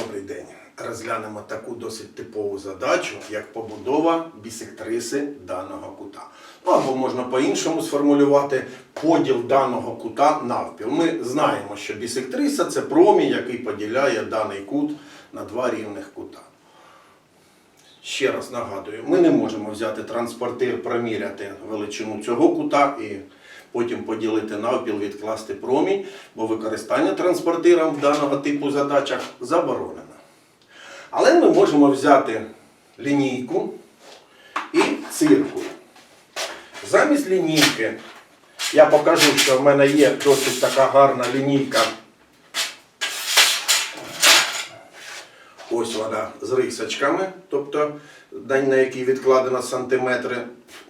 Добрий день. Розглянемо таку досить типову задачу, як побудова бісектриси даного кута. Ну або можна по-іншому сформулювати поділ даного кута навпіл. Ми знаємо, що бісектриса це промінь, який поділяє даний кут на два рівних кута. Ще раз нагадую, ми не можемо взяти транспортир, проміряти величину цього кута і потім поділити навпіл, відкласти промінь, бо використання транспортиром в даного типу задачах заборонено. Але ми можемо взяти лінійку і циркуль. Замість лінійки я покажу, що в мене є досить така гарна лінійка. Ось вона з рисочками, тобто на якій відкладено сантиметри.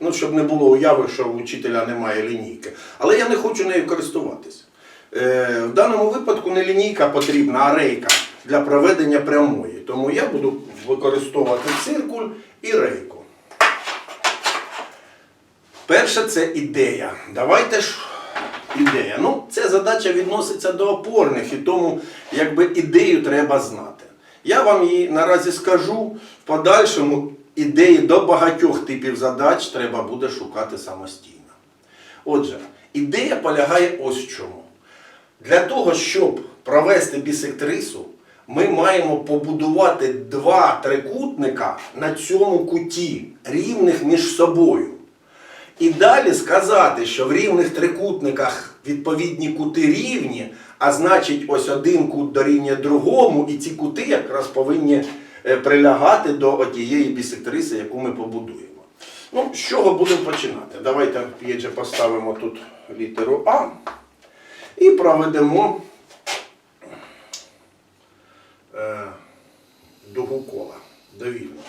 Ну, щоб не було уяви, що у вчителя немає лінійки. Але я не хочу нею користуватися. Е, в даному випадку не лінійка потрібна, а рейка для проведення прямої. Тому я буду використовувати циркуль і рейку. Перше це ідея. Давайте ж ідея. Ну, ця задача відноситься до опорних, і тому якби ідею треба знати. Я вам її наразі скажу. В подальшому ідеї до багатьох типів задач треба буде шукати самостійно. Отже, ідея полягає ось в чому. Для того, щоб провести бісектрису, ми маємо побудувати два трикутника на цьому куті, рівних між собою. І далі сказати, що в рівних трикутниках відповідні кути рівні, а значить, ось один кут дорівнює другому, і ці кути якраз повинні прилягати до отієї бісектриси, яку ми побудуємо. Ну, з чого будемо починати? Давайте п'єдже поставимо тут літеру А і проведемо е, дугу кола довільно.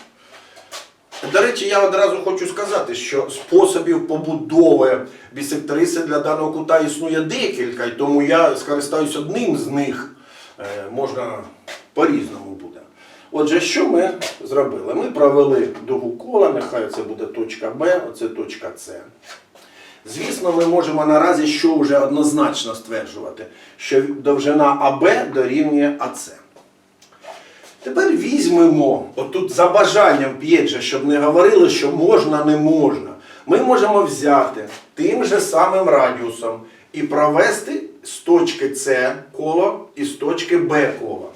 До речі, я одразу хочу сказати, що способів побудови бісектриси для даного кута існує декілька, і тому я скористаюсь одним з них. Е, Можна по-різному. Отже, що ми зробили? Ми провели дугу кола, нехай це буде точка Б, оце точка С. Звісно, ми можемо наразі що вже однозначно стверджувати, що довжина АБ дорівнює АС. Тепер візьмемо, отут за бажанням п'єджа, щоб не говорили, що можна, не можна. Ми можемо взяти тим же самим радіусом і провести з точки С коло і з точки Б коло.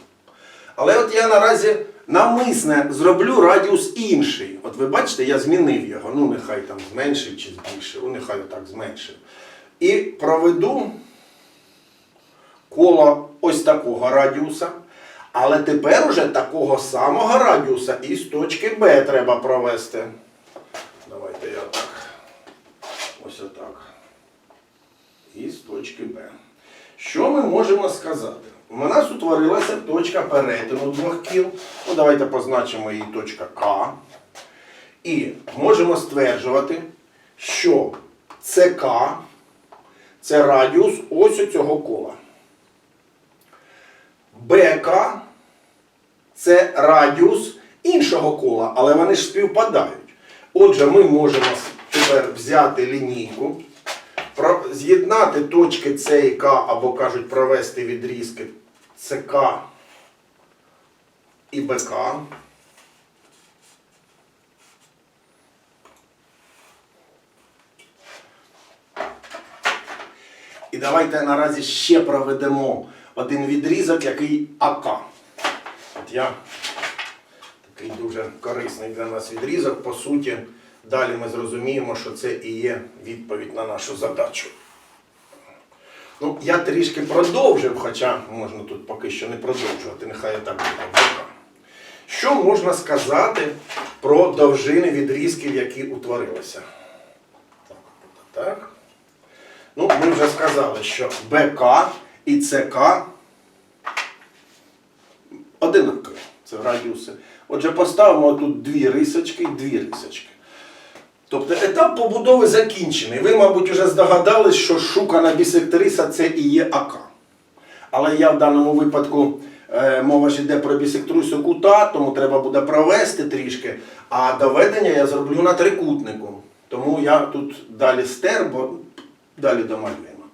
Але от я наразі намисне зроблю радіус інший. От ви бачите, я змінив його. Ну, нехай там зменшив чи збільшив, ну нехай так зменшив. І проведу коло ось такого радіуса. Але тепер уже такого самого радіуса і з точки Б треба провести. Давайте я так. Ось отак. І з точки Б. Що ми можемо сказати? У нас утворилася точка перетину двох кіл. Ну, давайте позначимо її точка К. І можемо стверджувати, що ЦК це радіус ось цього кола. БК це радіус іншого кола, але вони ж співпадають. Отже, ми можемо тепер взяти лінійку, з'єднати точки С і К, або кажуть, провести відрізки ЦК і БК. І давайте наразі ще проведемо один відрізок, який АК. От я такий дуже корисний для нас відрізок. По суті, далі ми зрозуміємо, що це і є відповідь на нашу задачу. Ну, я трішки продовжив, хоча можна тут поки що не продовжувати, нехай я так буде. Що можна сказати про довжини відрізків, які утворилися? Так, так. Ну, ми вже сказали, що БК і ЦК одинакові. Це радіуси. Отже, поставимо тут дві рисочки і дві рисочки. Тобто етап побудови закінчений. Ви, мабуть, вже здогадались, що шукана бісектриса це і є АК. Але я в даному випадку е, мова ж йде про бісектрису кута, тому треба буде провести трішки. А доведення я зроблю на трикутнику. Тому я тут далі стер, бо далі домалюємо.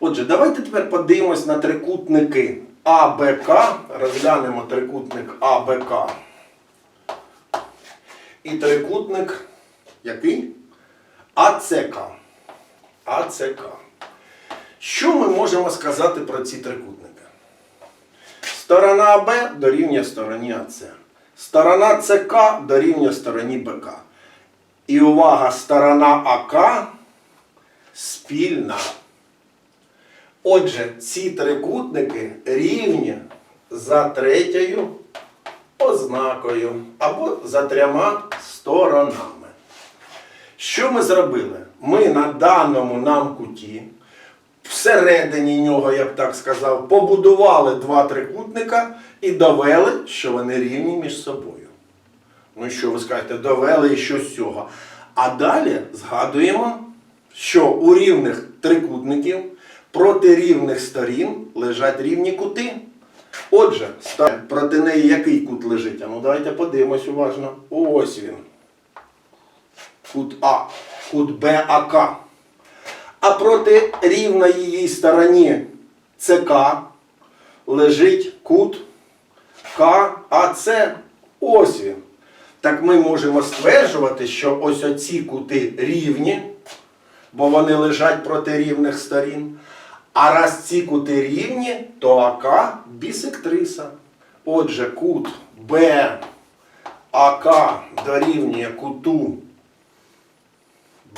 Отже, давайте тепер подивимось на трикутники АБК, розглянемо трикутник АБК. І трикутник який? АЦК. АЦК. Що ми можемо сказати про ці трикутники? Сторона АБ дорівнює стороні АЦ. Сторона ЦК дорівнює стороні БК. І увага, сторона АК спільна. Отже, ці трикутники рівні за третьою ознакою або за трьома сторонами. Що ми зробили? Ми на даному нам куті, всередині нього, я б так сказав, побудували два трикутника і довели, що вони рівні між собою. Ну що ви скажете, довели і що з цього. А далі згадуємо, що у рівних трикутників проти рівних сторін лежать рівні кути. Отже, проти неї який кут лежить? А ну давайте подивимось уважно. Ось він. Кут А, кут БАК. А проти рівної її стороні ЦК лежить кут КАЦ. Ось він. Так ми можемо стверджувати, що ось оці кути рівні, бо вони лежать проти рівних сторін. А раз ці кути рівні, то АК бісектриса. Отже, кут БАК дорівнює куту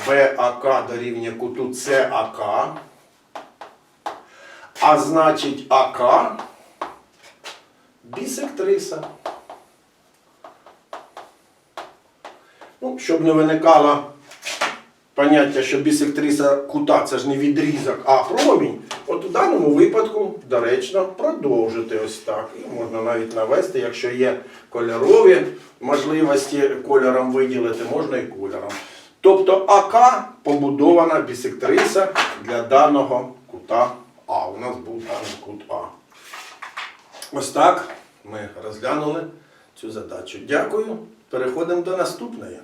БАК дорівнює куту САК. А значить АК бісектриса. Ну, щоб не виникало поняття, що бісектриса кута це ж не відрізок, а промінь, от у даному випадку доречно продовжити ось так. І можна навіть навести, якщо є кольорові можливості кольором виділити, можна і кольором. Тобто АК побудована бісектриса для даного кута А. У нас був даний кут А. Ось так ми розглянули цю задачу. Дякую. Переходимо до наступної.